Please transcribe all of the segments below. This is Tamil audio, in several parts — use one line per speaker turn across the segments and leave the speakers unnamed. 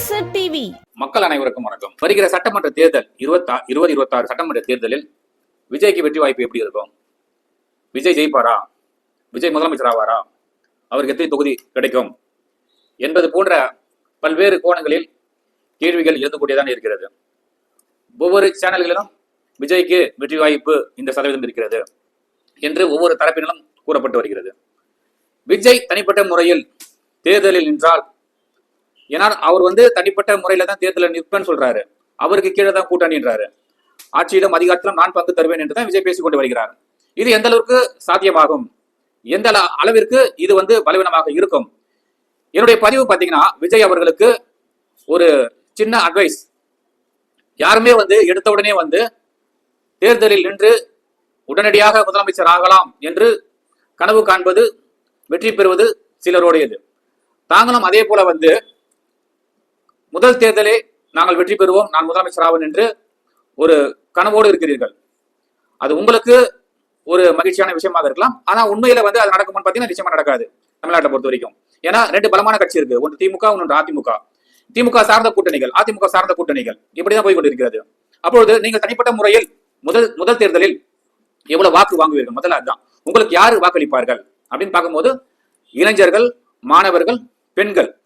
அரசு டிவி
மக்கள் அனைவருக்கும் வணக்கம். வருகிற சட்டமன்ற தேர்தல் இருபத்தா இருபது இருபத்தாறு சட்டமன்ற தேர்தலில் விஜய்க்கு வெற்றி வாய்ப்பு எப்படி இருக்கும்? விஜய் ஜெயிப்பாரா? விஜய் முதலமைச்சர் ஆவாரா? அவருக்கு எத்தனை தொகுதி கிடைக்கும்? என்பது போன்ற பல்வேறு கோணங்களில் கேள்விகள் இருந்து கொண்டேதான் இருக்கிறது. ஒவ்வொரு சேனல்களிலும் விஜய்க்கு வெற்றி வாய்ப்பு இந்த சதவீதம் இருக்கிறது என்று ஒவ்வொரு தரப்பினரும் கூறப்பட்டு வருகிறது. விஜய் தனிப்பட்ட முறையில் தேர்தலில் நின்றால் ஏன்னா அவர் வந்து தனிப்பட்ட முறையில தான் தேர்தலில் நிற்பேன்னு சொல்றாரு. அவருக்கு கீழே தான் கூட்டணின்றாரு. ஆட்சியிலும் அதிகாரத்திலும் நான் பங்கு தருவேன் என்று தான் விஜய் பேசிக் கொண்டு வருகிறார். இது எந்த அளவுக்கு சாத்தியமாகும்? எந்த அளவிற்கு இது வந்து பலவீனமாக இருக்கும்? என்னுடைய பதிவு பார்த்தீங்கன்னா விஜய் அவர்களுக்கு ஒரு சின்ன அட்வைஸ் யாருமே வந்து எடுத்த உடனே வந்து தேர்தலில் நின்று உடனடியாக முதலமைச்சர் ஆகலாம் என்று கனவு காண்பது வெற்றி பெறுவது சிலருடையது. தாங்களும் அதே போல வந்து முதல் தேர்தலே நாங்கள் வெற்றி பெறுவோம். நான் முதலமைச்சர் ஆவேன் என்று ஒரு கனவோடு இருக்கிறீர்கள். அது உங்களுக்கு ஒரு மகிழ்ச்சியான விஷயமாக இருக்கலாம். ஆனா உண்மையில வந்து அது நடக்கும்னு பார்த்தீங்கன்னா நிச்சயமா நடக்காது. தமிழ்நாட்டை பொறுத்த வரைக்கும். ஏன்னா ரெண்டு பலமான கட்சி இருக்கு. ஒன்று திமுக ஒன்று அதிமுக. திமுக சார்ந்த கூட்டணிகள் அதிமுக சார்ந்த கூட்டணிகள் இப்படிதான் போய் கொண்டிருக்கிறது அப்பொழுது நீங்கள் தனிப்பட்ட முறையில் முதல் முதல் தேர்தலில் எவ்வளவு வாக்கு வாங்குவீர்கள்? முதல்ல அதுதான். உங்களுக்கு யாரு வாக்களிப்பார்கள்? அப்படின்னு பார்க்கும்போது இளைஞர்கள் மாணவர்கள் பெண்கள்.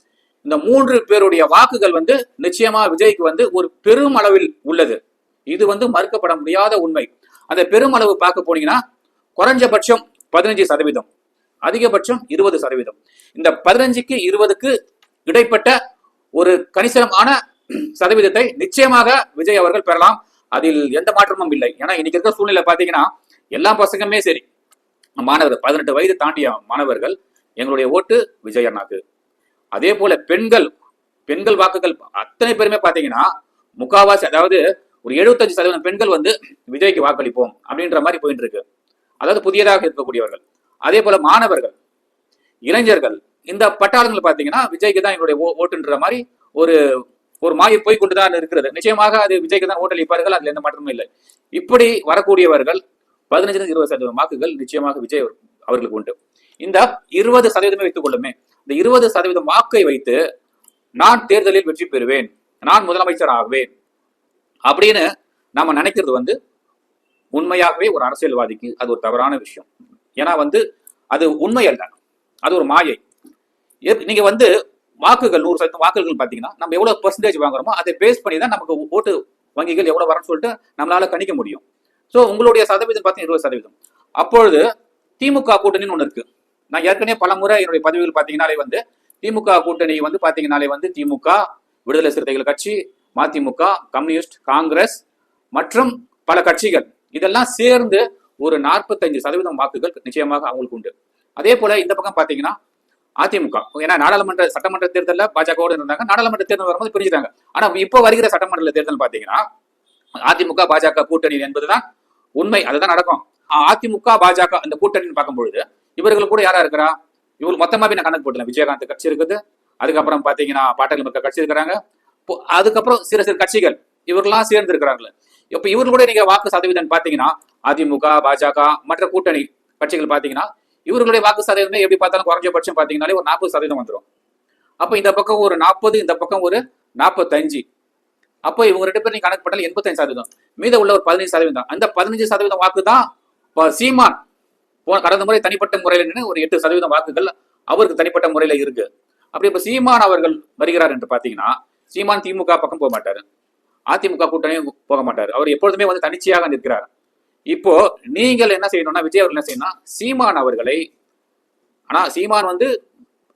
இந்த மூன்று பேருடைய வாக்குகள் வந்து நிச்சயமா விஜய்க்கு வந்து ஒரு பெரும் அளவில் உள்ளது. இது வந்து மறுக்கப்பட முடியாத உண்மை. அந்த பெருமளவு பார்க்க போனீங்கன்னா குறைஞ்சபட்சம் பதினஞ்சு சதவீதம். அதிகபட்சம் இருபது சதவீதம். இந்த பதினஞ்சுக்கு இருபதுக்கு இடைப்பட்ட ஒரு கணிசமான சதவீதத்தை நிச்சயமாக விஜய் அவர்கள் பெறலாம். அதில் எந்த மாற்றமும் இல்லை. ஏன்னா இன்னைக்கு இருக்க சூழ்நிலை பார்த்தீங்கன்னா எல்லா பசங்களுமே சரி. மாணவர் பதினெட்டு வயது தாண்டிய மாணவர்கள் எங்களுடைய ஓட்டு விஜய் அண்ணாக்கு. அதே போல பெண்கள் பெண்கள் வாக்குகள் அத்தனை பேருமே பாத்தீங்கன்னா முக்காவாசி அதாவது ஒரு எழுபத்தஞ்சு சதவீதம் பெண்கள் வந்து விஜய்க்கு வாக்களிப்போம் அப்படின்ற மாதிரி போயிட்டு இருக்கு அதாவது புதியதாக இருக்கக்கூடியவர்கள். அதே போல மாணவர்கள் இளைஞர்கள் இந்த பட்டாளங்கள் பாத்தீங்கன்னா விஜய்க்கு தான் எங்களுடைய ஓ- ஓட்டுன்ற மாதிரி ஒரு ஒரு மாயை போய் கொண்டுதான் இருக்கிறது. நிச்சயமாக அது விஜய்க்கு தான் ஓட்டளிப்பார்கள் அதுல எந்த மாற்றமும் இல்லை. இப்படி வரக்கூடியவர்கள் பதினஞ்சுல இருபது சதவீதம் வாக்குகள் நிச்சயமாக விஜய் அவர்களுக்கு உண்டு. இந்த இருபது சதவீதமே வைத்துக் கொள்ளுமே. இந்த இருபது சதவீதம் வாக்கை வைத்து நான் தேர்தலில் வெற்றி பெறுவேன் நான் முதலமைச்சர் ஆகுவேன் அப்படின்னு நம்ம நினைக்கிறது வந்து உண்மையாகவே ஒரு அரசியல்வாதிக்கு அது ஒரு தவறான விஷயம். ஏன்னா வந்து அது உண்மை அல்ல. அது ஒரு மாயை. எப்- நீங்க வந்து வாக்குகள் நூறு சதவீதம் வாக்குகள் பார்த்தீங்கன்னா நம்ம எவ்வளவு பெர்சன்டேஜ் வாங்குறோமோ அதை பேஸ் பண்ணி தான் நமக்கு ஓட்டு வங்கிகள் எவ்வளவு வரும்னு சொல்லிட்டு நம்மளால கணிக்க முடியும். ஸோ உங்களுடைய சதவீதம் பார்த்தீங்கன்னா இருபது சதவீதம். அப்பொழுது திமுக கூட்டணின்னு ஒன்று இருக்கு. நான் ஏற்கனவே பல முறை என்னுடைய பதவிகள் பார்த்தீங்கன்னாலே வந்து திமுக கூட்டணி வந்து பார்த்தீங்கன்னாலே வந்து திமுக விடுதலை சிறுத்தைகள் கட்சி மதிமுக கம்யூனிஸ்ட் காங்கிரஸ் மற்றும் பல கட்சிகள். இதெல்லாம் சேர்ந்து ஒரு நாற்பத்தஞ்சு சதவீதம் வாக்குகள் நிச்சயமாக அவங்களுக்கு உண்டு. அதே போல இந்த பக்கம் பார்த்தீங்கன்னா அதிமுக. ஏன்னா நாடாளுமன்ற சட்டமன்ற தேர்தலில் பாஜகவோடு இருந்தாங்க. நாடாளுமன்ற தேர்தல் வரும்போது பிரிஞ்சுட்டாங்க. ஆனா இப்போ வருகிற சட்டமன்ற தேர்தல் பார்த்தீங்கன்னா அதிமுக பாஜக கூட்டணி என்பதுதான் உண்மை. அதுதான் நடக்கும். அதிமுக பாஜக அந்த கூட்டணின்னு பார்க்கும் பொழுது இவர்கள் கூட யாரா இருக்கிறா? இவர்கள் மொத்தமாவே நான் கணக்கு போட்டேன் விஜயகாந்த் கட்சி இருக்குது. அதுக்கப்புறம் பாத்தீங்கன்னா பாட்டாளி மக்கள் கட்சி இருக்கிறாங்க. இப்போ அதுக்கப்புறம் சிறு சிறு கட்சிகள் இவர்கள்லாம் சேர்ந்து இருக்கிறாங்களே இப்ப இவர்கள் கூட நீங்க வாக்கு சதவீதம் பாத்தீங்கன்னா அதிமுக பாஜக மற்ற கூட்டணி கட்சிகள் பாத்தீங்கன்னா இவர்களுடைய வாக்கு சதவீதமே எப்படி பார்த்தாலும் குறைஞ்சபட்சம் பாத்தீங்கன்னாலே ஒரு நாற்பது சதவீதம் வந்துடும் அப்ப இந்த பக்கம் ஒரு நாற்பது இந்த பக்கம் ஒரு நாற்பத்தஞ்சு. அப்போ இவங்க ரெண்டு பேரும் நீங்க கணக்கு பண்ணல எண்பத்தஞ்சு சதவீதம். மீத உள்ள ஒரு பதினஞ்சு சதவீதம். அந்த பதினஞ்சு சதவீதம் வாக்கு தான் சீமான். போன கடந்த முறை தனிப்பட்ட முறையில் நின்று ஒரு எட்டு சதவீதம் வாக்குகள் அவருக்கு தனிப்பட்ட முறையில் இருக்கு. அப்படி இப்ப சீமான் அவர்கள் வருகிறார் என்று பாத்தீங்கன்னா சீமான் திமுக பக்கம் போக மாட்டார். அதிமுக கூட்டணியும் போக மாட்டார். அவர் எப்பொழுதுமே வந்து தனிச்சையாக நிற்கிறார். இப்போ நீங்கள் என்ன செய்யணும்னா விஜய் அவர்கள் என்ன செய்யணும்னா சீமான் அவர்களை ஆனா சீமான் வந்து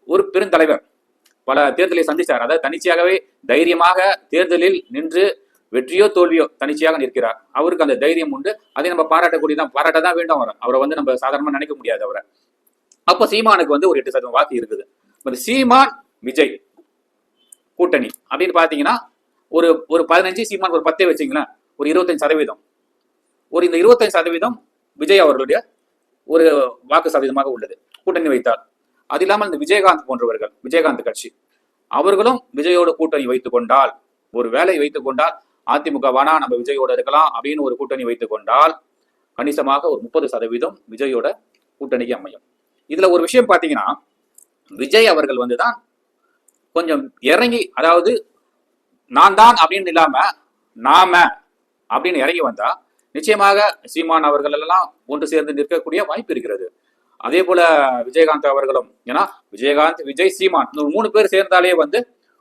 ஒரு பெருந்தலைவர். பல தேர்தலை சந்திச்சார். அதாவது தனிச்சையாகவே தைரியமாக தேர்தலில் நின்று வெற்றியோ தோல்வியோ தனிச்சையாக நிற்கிறார். அவருக்கு அந்த தைரியம் உண்டு. அதை நம்ம பாராட்டக்கூடியதான் பாராட்ட தான் வேண்டும் அவரை. அவரை வந்து நம்ம சாதாரணமா நினைக்க முடியாது அவரை. அப்போ சீமானுக்கு வந்து ஒரு எட்டு சதவீதம் வாக்கு இருக்குது. இந்த சீமான் விஜய் கூட்டணி அப்படின்னு பாத்தீங்கன்னா ஒரு ஒரு பதினஞ்சு சீமான் ஒரு பத்தே வச்சிங்களேன் ஒரு இருபத்தஞ்சு சதவீதம். ஒரு இந்த இருபத்தஞ்சு சதவீதம் விஜய் அவர்களுடைய ஒரு வாக்கு சதவீதமாக உள்ளது. கூட்டணி வைத்தார் அது இல்லாமல் இந்த விஜயகாந்த் போன்றவர்கள் விஜயகாந்த் கட்சி அவர்களும் விஜயோட கூட்டணி வைத்துக் கொண்டால் ஒரு வேலை வைத்துக் கொண்டால் அதிமுக நம்ம விஜயோட இருக்கலாம் அப்படின்னு ஒரு கூட்டணி வைத்துக் கொண்டால் கணிசமாக ஒரு முப்பது சதவீதம் விஜயோட கூட்டணிக்கு அமையும். இதுல ஒரு விஷயம் பாத்தீங்கன்னா விஜய் அவர்கள் வந்துதான் கொஞ்சம் இறங்கி அதாவது நான் தான் அப்படின்னு இல்லாம நாம அப்படின்னு இறங்கி வந்தா நிச்சயமாக சீமான் அவர்கள் எல்லாம் ஒன்று சேர்ந்து நிற்கக்கூடிய வாய்ப்பு இருக்கிறது. அதே போல விஜயகாந்த் அவர்களும் ஏன்னா விஜயகாந்த் விஜய் சீமான் மூணு பேர் சேர்ந்தாலே வந்து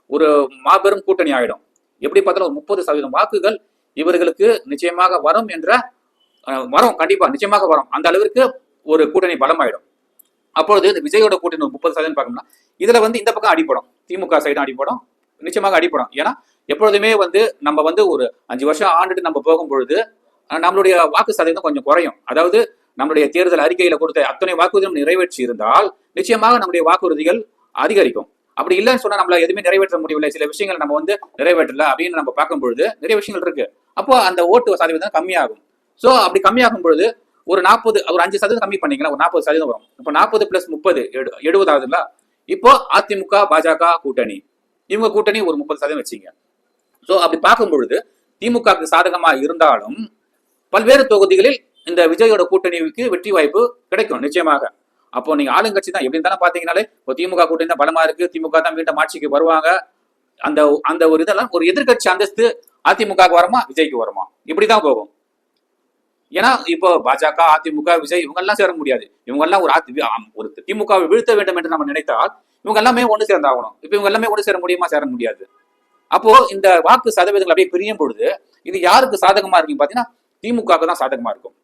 ஒரு மாபெரும் கூட்டணி ஆயிடும். எப்படி பார்த்தாலும் ஒரு முப்பது சதவீதம் வாக்குகள் இவர்களுக்கு நிச்சயமாக வரும் என்ற வரும். கண்டிப்பா நிச்சயமாக வரும். அந்த அளவிற்கு ஒரு கூட்டணி பலமாயிடும். அப்பொழுது இந்த விஜயோட கூட்டணி ஒரு முப்பது சதவீதம் பார்க்கணும்னா இதுல வந்து இந்த பக்கம் அடிப்படும் திமுக சைடும் அடிப்படும் நிச்சயமாக அடிப்படும் ஏன்னா எப்பொழுதுமே வந்து நம்ம வந்து ஒரு அஞ்சு வருஷம் ஆண்டுட்டு நம்ம போகும் பொழுது நம்மளுடைய வாக்கு சதவீதம் கொஞ்சம் குறையும். அதாவது நம்மளுடைய தேர்தல் அறிக்கையில கொடுத்த அத்தனை வாக்குறுதியும் நிறைவேற்றி இருந்தால் நிச்சயமாக நம்முடைய வாக்குறுதிகள் அதிகரிக்கும். அப்படி இல்லைன்னு சொன்னா நம்மள எதுவுமே நிறைவேற்ற முடியவில்லை. சில விஷயங்கள் நம்ம வந்து நிறைவேற்றல அப்படின்னு நம்ம பார்க்கும் பொழுது நிறைய விஷயங்கள் இருக்கு. அப்போ அந்த ஓட்டு சதவீதம் கம்மியாகும். சோ அப்படி கம்மியாகும் பொழுது ஒரு நாற்பது ஒரு அஞ்சு சதவீதம் கம்மி பண்ணீங்கன்னா ஒரு நாற்பது சதவீதம் வரும். இப்போ நாற்பது பிளஸ் முப்பது எழுபது ஆகுதுல இப்போ அதிமுக பாஜக கூட்டணி. இவங்க கூட்டணி ஒரு முப்பது சதவீதம் வச்சீங்க. சோ அப்படி பார்க்கும் பொழுது திமுகவுக்கு சாதகமா இருந்தாலும் பல்வேறு தொகுதிகளில் இந்த விஜயோட கூட்டணிக்கு வெற்றி வாய்ப்பு கிடைக்கும் நிச்சயமாக. அப்போ நீங்க ஆளுங்கட்சி தான். எப்படி இருந்தாலும் பாத்தீங்கன்னாலே இப்போ திமுக கூட்டணி தான் பலமா இருக்கு. திமுக தான் மீண்டும் ஆட்சிக்கு வருவாங்க. அந்த அந்த ஒரு இதெல்லாம் ஒரு எதிர்க்கட்சி அந்தஸ்து அதிமுகவுக்கு வருமா விஜய்க்கு வருமா? இப்படிதான் போகும். ஏன்னா இப்போ பாஜக அதிமுக விஜய் இவங்க எல்லாம் சேர முடியாது. இவங்க எல்லாம் ஒரு அதி- ஒரு திமுகவை வீழ்த்த வேண்டும் என்று நம்ம நினைத்தால் இவங்க எல்லாமே ஒன்று சேர்ந்தாகணும். இப்போ இவங்க எல்லாமே ஒன்று சேர முடியுமா சேர முடியாது. அப்போ இந்த வாக்கு சதவீதங்கள் அப்படியே பிரியும் பொழுது இது யாருக்கு சாதகமா இருக்குன்னு பாத்தீங்கன்னா திமுகவுக்கு தான் சாதகமா இருக்கும்.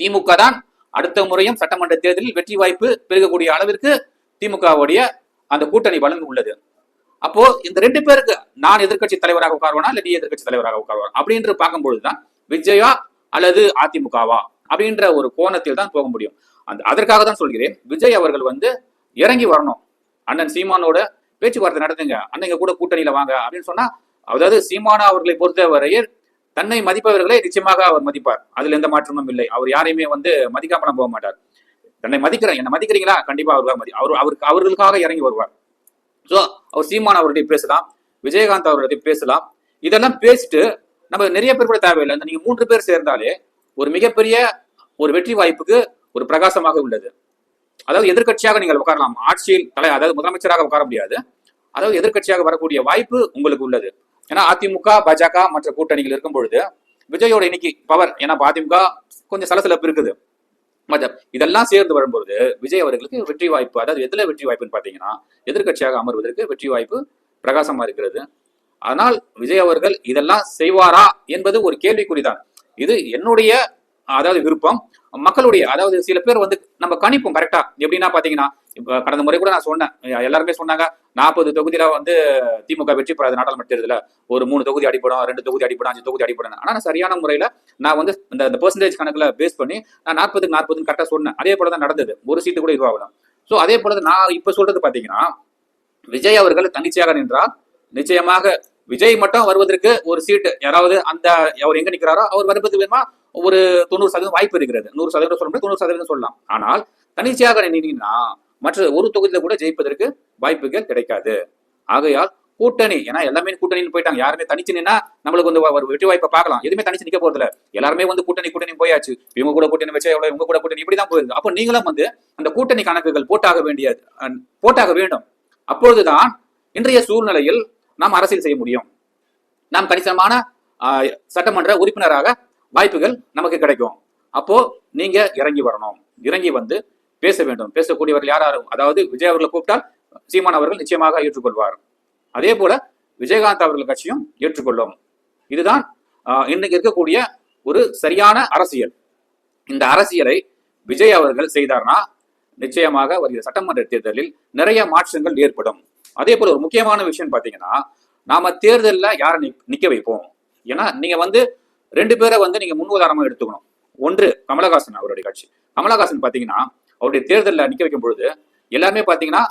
திமுக தான் அடுத்த முறையும் சட்டமன்ற தேர்தலில் வெற்றி வாய்ப்பு பெருகக்கூடிய அளவிற்கு திமுகவுடைய அந்த கூட்டணி பலன் உள்ளது. அப்போ இந்த ரெண்டு பேருக்கு நான் எதிர்க்கட்சி தலைவராக உட்காருவானா இல்ல நீ எதிர்க்கட்சி தலைவராக உட்காருவானா? அப்படின்னு பார்க்கும்பொழுதுதான் விஜயா அல்லது அதிமுகவா அப்படின்ற ஒரு கோணத்தில் தான் போக முடியும். அந்த அதற்காக தான் சொல்கிறேன் விஜய் அவர்கள் வந்து இறங்கி வரணும். அண்ணன் சீமானோட பேச்சுவார்த்தை நடத்துங்க அண்ணன் கூட கூட்டணியில வாங்க அப்படின்னு சொன்னா அதாவது சீமானா அவர்களை பொறுத்தவரையில் தன்னை மதிப்பவர்களை நிச்சயமாக அவர் மதிப்பார். அதுல எந்த மாற்றமும் இல்லை. அவர் யாரையுமே வந்து மதிக்காமலாம் போக மாட்டார். தன்னை மதிக்கிறேன். என்ன மதிக்கிறீங்களா? கண்டிப்பா அவர் மதி அவர் அவருக்கு அவர்களுக்காக இறங்கி வருவார். சோ அவர் சீமான் அவர்கிட்ட பேசலாம். விஜயகாந்த் அவர்கிட்ட பேசலாம். இதெல்லாம் பேசிட்டு நம்ம நிறைய பேர் கூட தேவையில்லை. நீங்க மூன்று பேர் சேர்ந்தாலே ஒரு மிகப்பெரிய ஒரு வெற்றி வாய்ப்புக்கு ஒரு பிரகாசமாக உள்ளது. அதாவது எதிர்க்கட்சியாக நீங்கள் உட்காரலாம். ஆட்சியில் தலை அதாவது முதலமைச்சராக உட்கார முடியாது. அதாவது எதிர்க்கட்சியாக வரக்கூடிய வாய்ப்பு உங்களுக்கு உள்ளது. ஏன்னா அதிமுக பாஜக மற்ற கூட்டணிகள் இருக்கும் பொழுது விஜயோட இன்னைக்கு பவர் ஏன்னா அதிமுக கொஞ்சம் சலசலப்பு இருக்குது. மற்ற இதெல்லாம் சேர்ந்து வரும்பொழுது விஜய் அவர்களுக்கு வெற்றி வாய்ப்பு அதாவது எதுல வெற்றி வாய்ப்புன்னு பாத்தீங்கன்னா எதிர்க்கட்சியாக அமர்வதற்கு வெற்றி வாய்ப்பு பிரகாசமா இருக்கிறது. ஆனால் விஜய் அவர்கள் இதெல்லாம் செய்வாரா என்பது ஒரு கேள்விக்குறிதான். இது என்னுடைய அதாவது விருப்பம். மக்களுடைய அதாவது சில பேர் வந்து நம்ம கணிப்போம் கரெக்டா எப்படின்னா பாத்தீங்கன்னா இப்ப கடந்த முறை கூட நான் சொன்னேன். எல்லாருமே சொன்னாங்க நாற்பது தொகுதியில வந்து திமுக வெற்றி பெறாது நாடாளுமன்ற தேர்தலில். ஒரு மூணு தொகுதி அடிப்படும் ரெண்டு தொகுதி அடிப்படும் அஞ்சு தொகுதி அடிப்படும் ஆனா நான் சரியான முறையில நான் வந்து இந்த பெர்சன்டேஜ் கணக்குல பேஸ் பண்ணி நான் நாற்பதுக்கு நாற்பதுன்னு கரெக்டா சொன்னேன். அதே போல தான் நடந்தது. ஒரு சீட்டு கூட இதுவாகலாம் சோ அதே போல தான் நான் இப்ப சொல்றது பாத்தீங்கன்னா விஜய் அவர்கள் தன்னிச்சையாக நின்றால் நிச்சயமாக விஜய் மட்டும் வருவதற்கு ஒரு சீட்டு யாராவது அந்த அவர் எங்க நிக்கிறாரோ அவர் வருவதற்கு வேணுமா ஒரு தொண்ணூறு சதவீதம் வாய்ப்பு இருக்கிறது. நூறு சதவீதம் சொல்ல முடியாது தொண்ணூறு சதவீதம் சொல்லலாம். ஆனால் தனிச்சையாக நின்றீங்கன்னா மற்ற ஒரு தொகுதியில கூட ஜெயிப்பதற்கு வாய்ப்புகள் கிடைக்காது. ஆகையால் கூட்டணி ஏன்னா எல்லாமே கூட்டணியில் போயிட்டாங்க. யாருமே தனிச்சு நின்னா நம்மளுக்கு வந்து ஒரு வெற்றி வாய்ப்பை பார்க்கலாம். எதுவுமே தனிச்சு நிக்க போறதுல எல்லாருமே வந்து கூட்டணி கூட்டணி போயாச்சு. இவங்க கூட கூட்டணி வச்சா எவ்வளவு இவங்க கூட கூட்டணி இப்படிதான் போயிருக்கு அப்போ நீங்களும் வந்து அந்த கூட்டணி கணக்குகள் போட்டாக வேண்டியது போட்டாக வேண்டும். அப்பொழுதுதான் இன்றைய சூழ்நிலையில் நாம் அரசியல் செய்ய முடியும். நாம் கணிசமான சட்டமன்ற உறுப்பினராக வாய்ப்புகள் நமக்கு கிடைக்கும். அப்போ நீங்க இறங்கி வரணும். இறங்கி வந்து பேச வேண்டும். பேசக்கூடியவர்கள் யாரும் அதாவது விஜய் அவர்களை கூப்பிட்டால் சீமான் அவர்கள் நிச்சயமாக ஏற்றுக்கொள்வார். அதே போல விஜயகாந்த் அவர்கள் கட்சியும் ஏற்றுக்கொள்ளும். இதுதான் ஆஹ், இன்னைக்கு இருக்கக்கூடிய ஒரு சரியான அரசியல். இந்த அரசியலை விஜய் அவர்கள் செய்தார்னா நிச்சயமாக வருகிற சட்டமன்ற தேர்தலில் நிறைய மாற்றங்கள் ஏற்படும். அதே போல ஒரு முக்கியமான விஷயம் பாத்தீங்கன்னா நாம தேர்தலில் யாரை நிக்- நிக்க வைப்போம்? ஏன்னா நீங்க வந்து ரெண்டு பேரை வந்து நீங்க உதாரணமாக எடுத்துக்கணும். ஒன்று கமலஹாசன் அவருடைய கட்சி. கமலஹாசன் பாத்தீங்கன்னா அவருடைய தேர்தலில் நிக்க வைக்கும் பொழுது எல்லாருமே பாத்தீங்கன்னா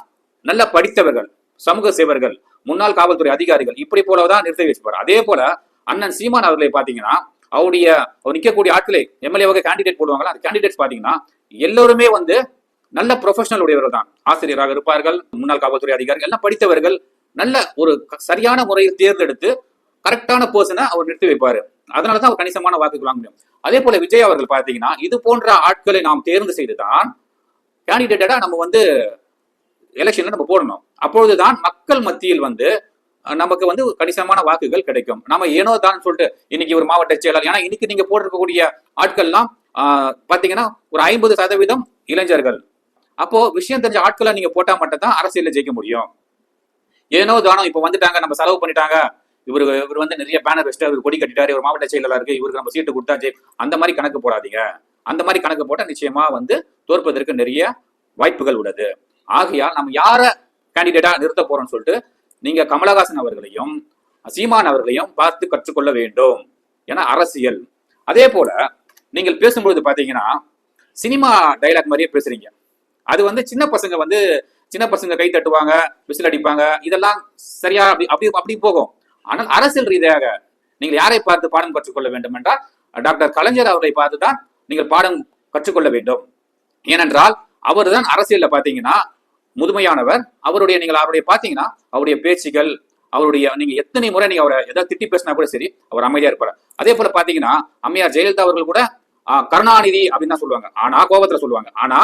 நல்ல படித்தவர்கள் சமூக சேவர்கள் முன்னாள் காவல்துறை அதிகாரிகள் இப்படி போலதான் நிறுத்தி வச்சுப்பார் அதே போல அண்ணன் சீமான் அவர்களை பாத்தீங்கன்னா அவருடைய அவர் நிற்கக்கூடிய ஆட்களை எம்எல்ஏவாக கேண்டிடேட் போடுவாங்களா அந்த கேண்டிடேட்ஸ் பாத்தீங்கன்னா எல்லோருமே வந்து நல்ல ப்ரொஃபஷனல் உடையவர்கள் தான். ஆசிரியராக இருப்பார்கள் முன்னாள் காவல்துறை அதிகாரிகள் எல்லாம் படித்தவர்கள் நல்ல ஒரு சரியான முறையில் தேர்ந்தெடுத்து கரெக்டான பர்சனை அவர் நிறுத்தி வைப்பாரு. அதனாலதான் அவர் கணிசமான வாக்குகள் வாங்க முடியும். அதே போல விஜய் அவர்கள் பாத்தீங்கன்னா இது போன்ற ஆட்களை நாம் தேர்ந்து செய்துதான் கேண்டிடேட்டா நம்ம வந்து எலெக்ஷன்ல நம்ம போடணும். அப்பொழுதுதான் மக்கள் மத்தியில் வந்து நமக்கு வந்து கணிசமான வாக்குகள் கிடைக்கும். நம்ம ஏனோ தான் சொல்லிட்டு இன்னைக்கு ஒரு மாவட்ட செயலாளர் ஏன்னா இன்னைக்கு நீங்க போட்டிருக்கக்கூடிய ஆட்கள்லாம் பாத்தீங்கன்னா ஒரு ஐம்பது சதவீதம் இளைஞர்கள். அப்போ விஷயம் தெரிஞ்ச ஆட்களை நீங்க போட்டா மட்டும் தான் அரசியல்ல ஜெயிக்க முடியும். ஏனோ தானோ இப்ப வந்துட்டாங்க நம்ம செலவு பண்ணிட்டாங்க. இவரு இவர் வந்து நிறைய பேனர் வச்சுட்டு இவர் கொடி கட்டிட்டாரு ஒரு மாவட்ட செயலாளர் இருக்கு இவருக்கு நம்ம சீட்டு கொடுத்தா அந்த மாதிரி கணக்கு போடாதீங்க. அந்த மாதிரி கணக்கு போட்டா நிச்சயமா வந்து தோற்பதற்கு நிறைய வாய்ப்புகள் உள்ளது. ஆகையால் நம்ம யார கேண்டிடேட்டா நிறுத்த போறோம்னு சொல்லிட்டு நீங்க கமலஹாசன் அவர்களையும் சீமான் அவர்களையும் பார்த்து கற்றுக்கொள்ள வேண்டும். ஏன்னா அரசியல். அதே போல நீங்கள் பேசும்பொழுது பாத்தீங்கன்னா சினிமா டைலாக் மாதிரியே பேசுறீங்க. அது வந்து சின்ன பசங்க வந்து சின்ன பசங்க கை தட்டுவாங்க விசில் அடிப்பாங்க. இதெல்லாம் சரியா அப்படி அப்படி அப்படி போகும். ஆனால் அரசியல் ரீதியாக நீங்கள் யாரை பார்த்து பாடம் கற்றுக்கொள்ள வேண்டும் என்றால் டாக்டர் கலைஞர் அவரை பார்த்து தான் நீங்கள் பாடம் கற்றுக்கொள்ள வேண்டும். ஏனென்றால் அவர்தான் அரசியல்ல பாத்தீங்கன்னா முதுமையானவர். அவருடைய நீங்கள் அவருடைய பாத்தீங்கன்னா அவருடைய பேச்சுகள் அவருடைய நீங்க எத்தனை முறை நீங்க அவரை ஏதாவது திட்டி பேசினா கூட சரி அவர் அமைதியா இருப்பார். அதே போல பாத்தீங்கன்னா அம்மையார் ஜெயலலிதா அவர்கள் கூட கருணாநிதி அப்படின்னு தான் சொல்லுவாங்க. ஆனா கோபத்துல சொல்லுவாங்க. ஆனா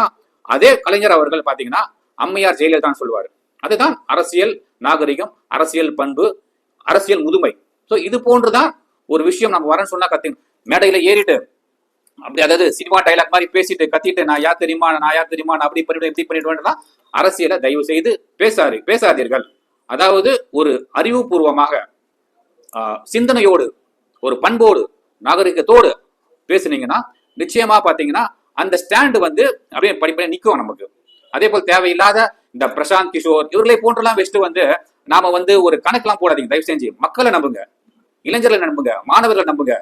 அதே கலைஞர் அவர்கள் பாத்தீங்கன்னா அம்மையார் ஜெயலலிதான் சொல்வார் அதுதான் அரசியல் நாகரிகம் அரசியல் பண்பு அரசியல் முதுமை. ஸோ இது போன்றுதான் ஒரு விஷயம் நம்ம வரேன்னு சொன்னா கத்தி மேடையில ஏறிட்டு அப்படி அதாவது சினிமா டைலாக் மாதிரி பேசிட்டு கத்திட்டு நான் யார் தெரியுமா நான் யார் தெரியுமா நான் அப்படி பண்ணிடுவேன் இப்படி பண்ணிடுவேன் அரசியலை தயவு செய்து பேசாரு பேசாதீர்கள். அதாவது ஒரு அறிவுபூர்வமாக சிந்தனையோடு ஒரு பண்போடு நாகரிகத்தோடு பேசுனீங்கன்னா நிச்சயமா பாத்தீங்கன்னா அந்த ஸ்டாண்டு வந்து அப்படியே படிப்படியாக நிற்கும் நமக்கு. அதே போல் தேவையில்லாத இந்த பிரசாந்த் கிஷோர் இவர்களை போன்றெல்லாம் வச்சுட்டு வந்து நாம வந்து ஒரு கணக்கெல்லாம் போடாதீங்க. தயவு செஞ்சு மக்களை நம்புங்க. இளைஞர்களை நம்புங்க. மாணவர்களை நம்புங்க.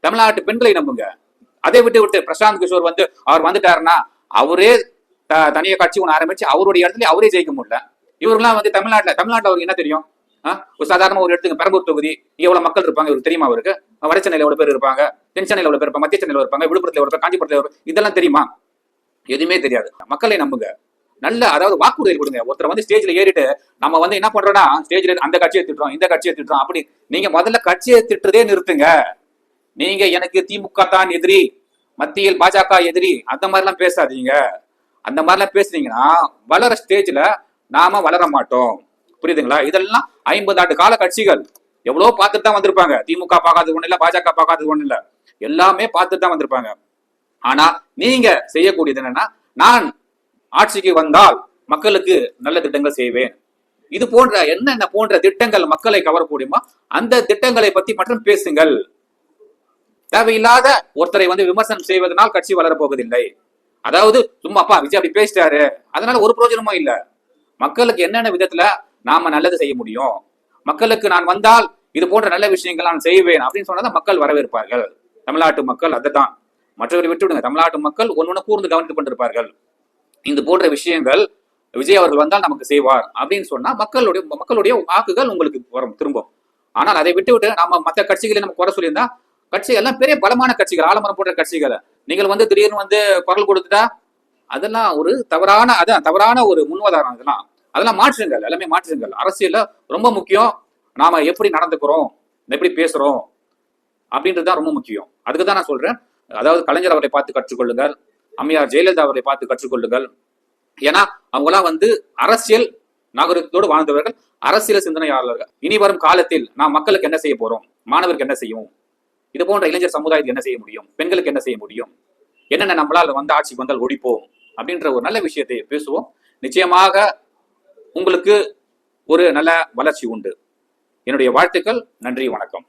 தமிழ்நாட்டு பெண்களை நம்புங்க. அதை விட்டு விட்டு பிரசாந்த் கிஷோர் வந்து அவர் வந்துட்டாருன்னா அவரே த- தனியா கட்சி ஒன்று ஆரம்பிச்சு அவருடைய இடத்துல அவரே ஜெயிக்க முடியல. இவரெல்லாம் வந்து தமிழ்நாட்டுல தமிழ்நாட்டுல அவருக்கு என்ன தெரியும்? ஒரு சாதாரண ஒரு இடத்துக்கு பெரம்பூர் தொகுதி எவ்வளவு மக்கள் இருப்பாங்க இவருக்கு தெரியுமா அவருக்கு? வட சென்னையில் எவ்வளவு பேர் இருப்பாங்க? தென் சென்னையில் எவ்வளவு பேர் இருப்பாங்க? மத்திய சென்னையில் இருப்பாங்க? விழுப்புரத்துல எவ்வளவு பேர் காஞ்சிபுரத்துல இதெல்லாம் தெரியுமா? எதுவுமே தெரியாது. மக்களை நம்புங்க. நல்ல அதாவது வாக்குறுதி கொடுங்க. ஒருத்தர் வந்து ஸ்டேஜ்ல ஏறிட்டு நம்ம வந்து என்ன பண்றோம்னா ஸ்டேஜ்ல அந்த கட்சியை திட்டுறோம் இந்த கட்சியை திட்டுறோம் அப்படி. நீங்க முதல்ல கட்சியை திட்டுறதே நிறுத்துங்க. நீங்க எனக்கு திமுக தான் எதிரி மத்தியில் பாஜக எதிரி அந்த மாதிரிலாம் பேசாதீங்க. அந்த மாதிரிலாம் பேசுனீங்கன்னா வளர ஸ்டேஜ்ல நாம வளர மாட்டோம். புரியுதுங்களா? இதெல்லாம் ஐம்பது ஆண்டு கால கட்சிகள். எவ்வளவோ பார்த்துட்டு தான் வந்திருப்பாங்க. திமுக பார்க்காதது ஒண்ணு இல்ல பாஜக பார்க்காதது ஒண்ணு இல்ல. எல்லாமே பார்த்துட்டு தான் வந்திருப்பாங்க. ஆனா நீங்க செய்யக்கூடியது என்னன்னா நான் ஆட்சிக்கு வந்தால் மக்களுக்கு நல்ல திட்டங்கள் செய்வேன். இது போன்ற என்னென்ன போன்ற திட்டங்கள் மக்களை கவரக்கூடியமோ அந்த திட்டங்களை பத்தி மட்டும் பேசுங்கள். தேவையில்லாத ஒருத்தரை வந்து விமர்சனம் செய்வதனால் கட்சி வளரப்போவதில்லை அதாவது சும்மா அப்பா விஜய் அப்படி பேசிட்டாரு. அதனால ஒரு பிரயோஜனமும் இல்ல. மக்களுக்கு என்னென்ன விதத்துல நாம நல்லது செய்ய முடியும்? மக்களுக்கு நான் வந்தால் இது போன்ற நல்ல விஷயங்கள் நான் செய்வேன் அப்படின்னு சொன்னதான் மக்கள் வரவேற்பார்கள். தமிழ்நாட்டு மக்கள் அதுதான். மற்றவரை விட்டுவிடுங்க தமிழ்நாட்டு மக்கள் ஒன்னொன்னு கூர்ந்து கவனித்துக் கொண்டிருப்பார்கள். இது போன்ற விஷயங்கள் விஜய் அவர்கள் வந்தால் நமக்கு செய்வார் அப்படின்னு சொன்னா மக்களுடைய மக்களுடைய வாக்குகள் உங்களுக்கு வரும் திரும்பும். ஆனால் அதை விட்டு விட்டு மற்ற கட்சிகளை நம்ம குறை சொல்லியிருந்தா கட்சிகள் எல்லாம் பெரிய பலமான கட்சிகள் ஆலமரம் போன்ற கட்சிகள். நீங்கள் வந்து திடீர்னு வந்து குரல் கொடுத்துட்டா அதெல்லாம் ஒரு தவறான அதான் தவறான ஒரு முன்வாதாரம் அதெல்லாம். அதெல்லாம் மாற்றுங்கள் எல்லாமே மாற்றுங்கள். அரசியல ரொம்ப முக்கியம். நாம எப்படி நடந்துக்கிறோம் எப்படி பேசுறோம் அப்படின்றது தான் ரொம்ப முக்கியம். அதுக்கு தான் நான் சொல்றேன். அதாவது கலைஞர் அவரை பார்த்து கற்றுக்கொள்ளுங்கள் அம்மையார் ஜெயலலிதா அவரை பார்த்து கற்றுக்கொள்ளுங்கள். ஏன்னா அவங்களாம் வந்து அரசியல் நாகரிகத்தோடு வாழ்ந்தவர்கள் அரசியல் சிந்தனையாளர்கள். இனி வரும் காலத்தில் நாம் மக்களுக்கு என்ன செய்ய போறோம்? மாணவருக்கு என்ன செய்யும்? இது போன்ற இளைஞர் சமுதாயத்துக்கு என்ன செய்ய முடியும்? பெண்களுக்கு என்ன செய்ய முடியும்? என்னென்ன நம்மளால் வந்து ஆட்சிக்கு வந்தால் ஒழிப்போம்? அப்படின்ற ஒரு நல்ல விஷயத்தை பேசுவோம். நிச்சயமாக உங்களுக்கு ஒரு நல்ல வளர்ச்சி உண்டு. என்னுடைய வாழ்த்துக்கள் நன்றி வணக்கம்.